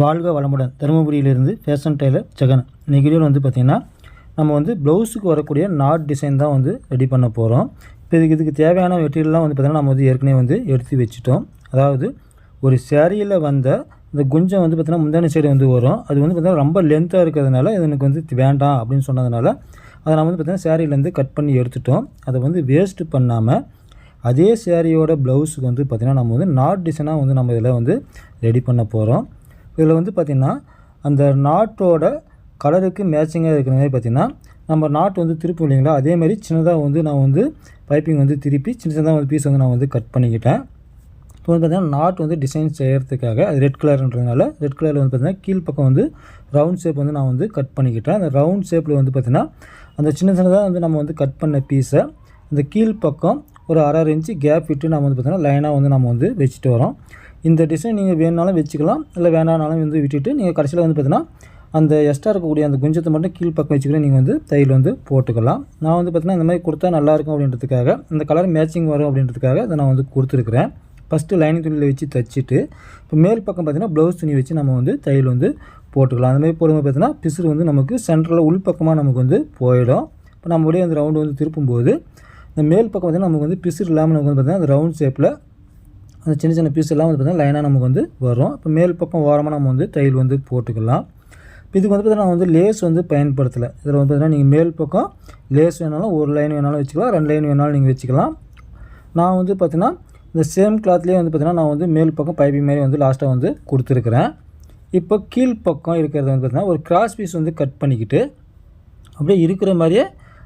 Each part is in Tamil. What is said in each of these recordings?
வாழ்க வளமுடன். தருமபுரியிலிருந்து ஃபேஷன் டெய்லர் ஜெகன். இன்னைக்கு வீடியோவில் வந்து பார்த்திங்கன்னா நம்ம வந்து ப்ளவுஸுக்கு வரக்கூடிய நாட் டிசைன் தான் வந்து ரெடி பண்ண போகிறோம் இப்போ இதுக்கு இதுக்கு தேவையான மெட்டீரியல்லாம் வந்து பார்த்திங்கன்னா நம்ம வந்து ஏற்கனவே வந்து எடுத்து வச்சுட்டோம். அதாவது ஒரு சேரீயில் வந்த இந்த குஞ்சம் வந்து பார்த்திங்கன்னா முந்தானி சைடு வந்து வரும். அது வந்து பார்த்திங்கன்னா ரொம்ப லென்த்தாக இருக்கிறதுனால இது எனக்கு வந்து வேண்டாம் அப்படின்னு சொன்னதுனால அதை நம்ம வந்து பார்த்திங்கன்னா சேரீலேருந்து கட் பண்ணி எடுத்துட்டோம். அதை வந்து வேஸ்ட்டு பண்ணாமல் அதே சேரீயோட ப்ளவுஸுக்கு வந்து பார்த்திங்கன்னா நம்ம வந்து நாட் டிசைனாக வந்து நம்ம இதில் வந்து ரெடி பண்ண போகிறோம் இதில் வந்து பார்த்திங்கன்னா அந்த நாட்டோட கலருக்கு மேட்சிங்காக இருக்கிற மாதிரி பார்த்திங்கன்னா நம்ம நாட் வந்து திருப்பி இல்லைங்களா? அதே மாதிரி சின்னதாக வந்து நான் வந்து பைப்பிங் வந்து திருப்பி சின்ன சின்னதாக வந்து பீஸ் வந்து நான் வந்து கட் பண்ணிக்கிட்டேன். இப்போ வந்து பார்த்திங்கன்னா நாட் வந்து டிசைன் செய்கிறதுக்காக அது ரெட் கலர்ன்றதுனால ரெட் கலரில் வந்து பார்த்திங்கன்னா கீழ்ப்பக்கம் வந்து ரவுண்ட் ஷேப் வந்து நான் வந்து கட் பண்ணிக்கிட்டேன். அந்த ரவுண்ட் ஷேப்பில் வந்து பார்த்திங்கன்னா அந்த சின்ன சின்னதாக வந்து நம்ம வந்து கட் பண்ண பீஸை இந்த கீழ்ப்பக்கம் ஒரு அரை இன்ச்சு கேப் விட்டு நம்ம வந்து பார்த்திங்கன்னா லைனாக வந்து நம்ம வந்து வச்சுட்டு வரோம். இந்த டிசைன் நீங்கள் வேணுனாலும் வச்சுக்கலாம். இல்லை வேணானாலும் வந்து விட்டுட்டு நீங்கள் கடைசியில் வந்து பார்த்தீங்கன்னா அந்த எக்ஸ்ட்ரா இருக்கக்கூடிய அந்த குஞ்சத்தை மட்டும் கீழ் பக்கம் வச்சுக்கிட்டு நீங்கள் வந்து தையல் வந்து போட்டுக்கலாம். நான் வந்து பார்த்தீங்கன்னா இந்த மாதிரி கொடுத்தா நல்லாயிருக்கும் அப்படின்றதுக்காக இந்த கலர் மேட்சிங் வரும் அப்படின்றதுக்காக இதை நான் வந்து கொடுத்துருக்குறேன். ஃபஸ்ட்டு லைனிங் துணியில் வச்சு தைச்சிட்டு இப்போ மேல் பக்கம் பார்த்திங்கன்னா ப்ளவுஸ் துணி வச்சு நம்ம வந்து தையல் வந்து போட்டுக்கலாம். அந்த மாதிரி போடும்போது பார்த்திங்கன்னா பிசுறு வந்து நமக்கு சென்டரில் உள்பக்கமாக நமக்கு வந்து போயிடும். இப்போ நம்ம அப்படியே அந்த ரவுண்டு வந்து திருப்பும்போது இந்த மேல் பக்கம் பார்த்திங்கன்னா நமக்கு வந்து பிசுறு இல்லாமல் நமக்கு வந்து பார்த்திங்கன்னா அந்த ரவுண்ட் ஷேப்பில் அந்த சின்ன சின்ன பீஸ் எல்லாம் வந்து பார்த்திங்கன்னா லைனாக நமக்கு வந்து வரும். இப்போ மேல் பக்கம் ஓரமாக நம்ம வந்து தையல் வந்து போட்டுக்கலாம். இப்போ இதுக்கு வந்து பார்த்திங்கன்னா நான் வந்து லேஸ் வந்து பயன்படுத்தலை. இதில் வந்து பார்த்திங்கன்னா நீங்கள் மேல் பக்கம் லேஸ் வேணாலும் ஒரு லைன் வேணாலும் வச்சுக்கலாம் ரெண்டு லைன் வேணாலும் நீங்கள் வச்சுக்கலாம். நான் வந்து பார்த்திங்கன்னா இந்த சேம் கிளாத்லேயே வந்து பார்த்திங்கன்னா நான் வந்து மேல் பக்கம் பைப்பிங் மாதிரி வந்து லாஸ்ட்டாக வந்து கொடுத்துருக்குறேன். இப்போ கீழ் பக்கம் இருக்கிறது வந்து பார்த்திங்கன்னா ஒரு கிராஸ் பீஸ் வந்து கட் பண்ணிக்கிட்டு அப்படியே இருக்கிற மாதிரியே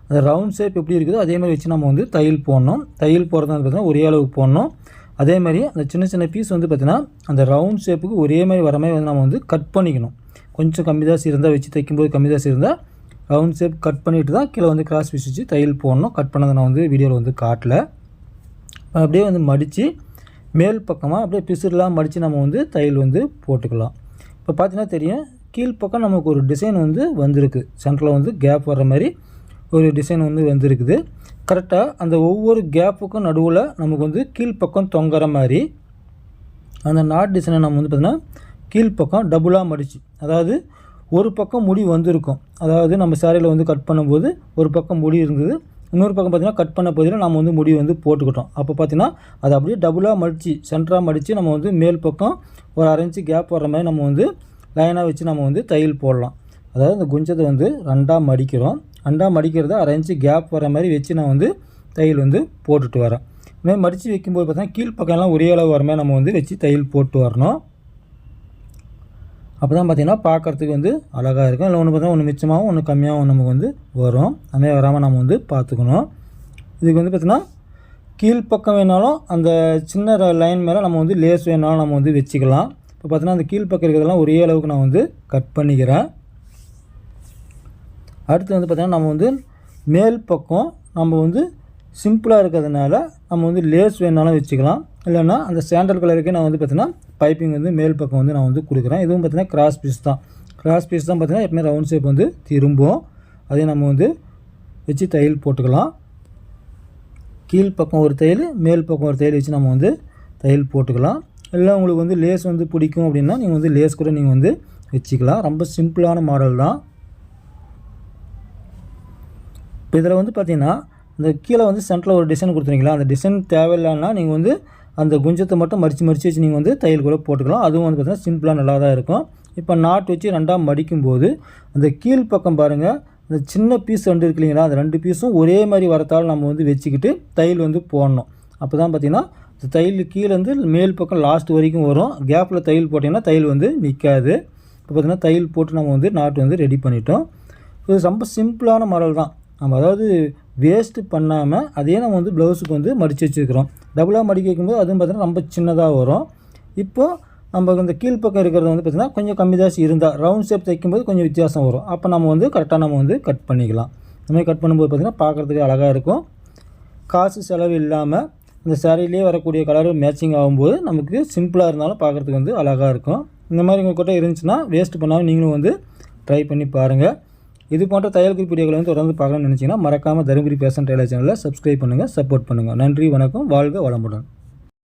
அந்த ரவுண்ட் ஷேப் எப்படி இருக்குதோ அதே மாதிரி வச்சு நம்ம வந்து தையல் போடணும். தையல் போடுறது வந்து பார்த்திங்கன்னா ஒரே அளவுக்கு போடணும். அதே மாதிரி அந்த சின்ன சின்ன பீஸ் வந்து பார்த்திங்கன்னா அந்த ரவுண்ட் ஷேப்புக்கு ஒரே மாதிரி வர மாதிரி வந்து நம்ம வந்து கட் பண்ணிக்கணும். கொஞ்சம் கம்மி தாசி இருந்தால் வச்சு தைக்கும்போது கம்மி தாசி இருந்தால் ரவுண்ட் ஷேப் கட் பண்ணிவிட்டு தான் கீழே வந்து கிராஸ் பீஸ் வச்சு தையல் போடணும். கட் பண்ணதை நான் வந்து வீடியோவில் வந்து காட்டல. அப்படியே வந்து மடித்து மேல் பக்கமாக அப்படியே பிசுறுலாம் மடித்து நம்ம வந்து தையல் வந்து போட்டுக்கலாம். இப்போ பார்த்தீங்கன்னா தெரியும் கீழ்ப்பக்கம் நமக்கு ஒரு டிசைன் வந்து வந்திருக்கு. சென்டரில் வந்து கேப் வர்ற மாதிரி. ஒரு டிசைன் வந்து வந்திருக்குது. கரெக்டாக அந்த ஒவ்வொரு கேப்புக்கும் நடுவில் நமக்கு வந்து கீழ்ப்பக்கம் தொங்குற மாதிரி அந்த நாட் டிசைனை நம்ம வந்து பார்த்திங்கன்னா கீழ்ப்பக்கம் டபுளாக மடிச்சு அதாவது ஒரு பக்கம் முடி வந்திருக்கும். அதாவது நம்ம சேரீயில் வந்து கட் பண்ணும்போது ஒரு பக்கம் முடி இருந்தது. இன்னொரு பக்கம் பார்த்திங்கன்னா கட் பண்ண பகுதியில் நம்ம வந்து முடி வந்து போட்டுக்கிட்டோம். அப்போ பார்த்திங்கன்னா அதை அப்படியே டபுளாக மடித்து சென்டராக மடித்து நம்ம வந்து மேல் பக்கம் ஒரு அரைஞ்சி கேப் வர மாதிரி நம்ம வந்து லைனாக வச்சு நம்ம வந்து தையல் போடலாம். அதாவது இந்த குஞ்சத்தை வந்து ரெண்டாக மடிக்கிறோம். அண்டா மடிக்கிறத? அரை இன்ச்சு கேப் வர மாதிரி வச்சு நான் வந்து தையல் வந்து போட்டுட்டு வரேன். இதுமாதிரி மடித்து வைக்கும்போது பார்த்தீங்கன்னா கீழ்ப்பக்கம்லாம் ஒரே அளவு வர மாதிரி நம்ம வந்து வச்சு தையல் போட்டு வரணும். அப்போ தான் பார்த்திங்கன்னா பார்க்குறதுக்கு வந்து அழகாக இருக்கும். இல்லை ஒன்று பார்த்தா ஒன்று மிச்சமாகவும் ஒன்று கம்மியாகவும் நமக்கு வந்து வரும். அதுமாதிரி வராமல் நம்ம வந்து பார்த்துக்கணும். இதுக்கு வந்து பார்த்திங்கன்னா கீழ்ப்பக்கம் வேணாலும் அந்த சின்ன லைன் மேலே நம்ம வந்து லேஸ் வேணாலும் நம்ம வந்து வச்சுக்கலாம். இப்போ பார்த்தீங்கன்னா அந்த கீழ்ப்பக்கம் இருக்கிறதெல்லாம் ஒரே அளவுக்கு நான் வந்து கட் பண்ணிக்கிறேன். அடுத்து வந்து பார்த்திங்கன்னா நம்ம வந்து மேல் பக்கம் நம்ம வந்து சிம்பிளாக இருக்கிறதுனால நம்ம வந்து லேஸ் வேணாலும் வச்சுக்கலாம். இல்லைன்னா அந்த சாண்டல் கலருக்கே நான் வந்து பார்த்திங்கன்னா பைப்பிங் வந்து மேல் பக்கம் வந்து நான் வந்து கொடுக்குறேன். இதுவும் பார்த்தீங்கன்னா கிராஸ் பீஸ் தான். கிராஸ் பீஸ் தான் பார்த்தீங்கன்னா எப்பவுமே ரவுண்ட் ஷேப் வந்து திரும்பும். அதே நம்ம வந்து வச்சு தையல் போட்டுக்கலாம். கீழ் பக்கம் ஒரு தையல் மேல் பக்கம் ஒரு தையல் வச்சு நம்ம வந்து தையல் போட்டுக்கலாம். இல்லை உங்களுக்கு வந்து லேஸ் வந்து பிடிக்கும் அப்படின்னா நீங்கள் வந்து லேஸ் கூட நீங்கள் வந்து வச்சுக்கலாம். ரொம்ப சிம்பிளான மாடல் தான். இப்போ இதில் வந்து பார்த்தீங்கன்னா இந்த கீழே வந்து சென்டரில் ஒரு டிசைன் கொடுத்துருங்களா அந்த டிசைன் தேவையில்லைன்னா நீங்கள் வந்து அந்த குஞ்சத்தை மட்டும் மடித்து மடித்து வச்சு நீங்கள் வந்து தையல் கூட போட்டுக்கலாம். அதுவும் வந்து பார்த்திங்கன்னா சிம்பிளாக நல்லா தான் இருக்கும். இப்போ நாட் வச்சு ரெண்டாக மடிக்கும்போது அந்த கீழ் பக்கம் பாருங்கள் அந்த சின்ன பீஸ் ரெண்டு இருக்கு இல்லைங்களா? அந்த ரெண்டு பீஸும் ஒரே மாதிரி வரத்தால் நம்ம வந்து வச்சுக்கிட்டு தையல் வந்து போடணும். அப்போ தான் பார்த்திங்கன்னா இந்த தையல் கீழேருந்து மேல் பக்கம் லாஸ்ட் வரைக்கும் வரும். கேப்பில் தையல் போட்டிங்கன்னா தையல் வந்து நிற்காது இப்போ பார்த்திங்கன்னா தையல் போட்டு நம்ம வந்து நாட்டு வந்து ரெடி பண்ணிட்டோம். இது ரொம்ப சிம்பிளான மரல் தான். நம்ம அதாவது வேஸ்ட்டு பண்ணாமல் அதே நம்ம வந்து ப்ளவுஸுக்கு வந்து மடித்து வச்சுருக்கிறோம். டபுளாக மடிக்க வைக்கும்போது அதுவும் பார்த்திங்கன்னா ரொம்ப சின்னதாக வரும். இப்போது நம்ம இந்த கீழ்ப்பக்கம் இருக்கிறது வந்து பார்த்திங்கன்னா கொஞ்சம் கம்மி தாசி இருந்தால் ரவுண்ட் ஷேப் தைக்கும்போது கொஞ்சம் வித்தியாசம் வரும். அப்போ நம்ம வந்து கரெக்டாக நம்ம வந்து கட் பண்ணிக்கலாம். இந்த மாதிரி கட் பண்ணும்போது பார்த்திங்கன்னா பார்க்குறதுக்கு அழகாக இருக்கும். காசு செலவு இல்லாமல் இந்த சேரீலேயே வரக்கூடிய கலர் மேட்சிங் ஆகும்போது நமக்கு சிம்பிளாக இருந்தாலும் பார்க்குறதுக்கு வந்து அழகாக இருக்கும். இந்த மாதிரி உங்கள்கிட்ட இருந்துச்சுன்னா வேஸ்ட் பண்ணாமல் நீங்களும் வந்து ட்ரை பண்ணி பாருங்கள் இது போன்ற தையல் குறிப்பு வீடியோகளை வந்து தொடர்ந்து பார்க்கணும்னு நினச்சிங்கன்னா மறக்காமல் தருமபுரி பேசன் டெய்லர் சேனலில் சப்ஸ்கிரைப் பண்ணுங்கள் சப்போர்ட் பண்ணுங்கள் நன்றி வணக்கம் வாழ்க வளமுடன்.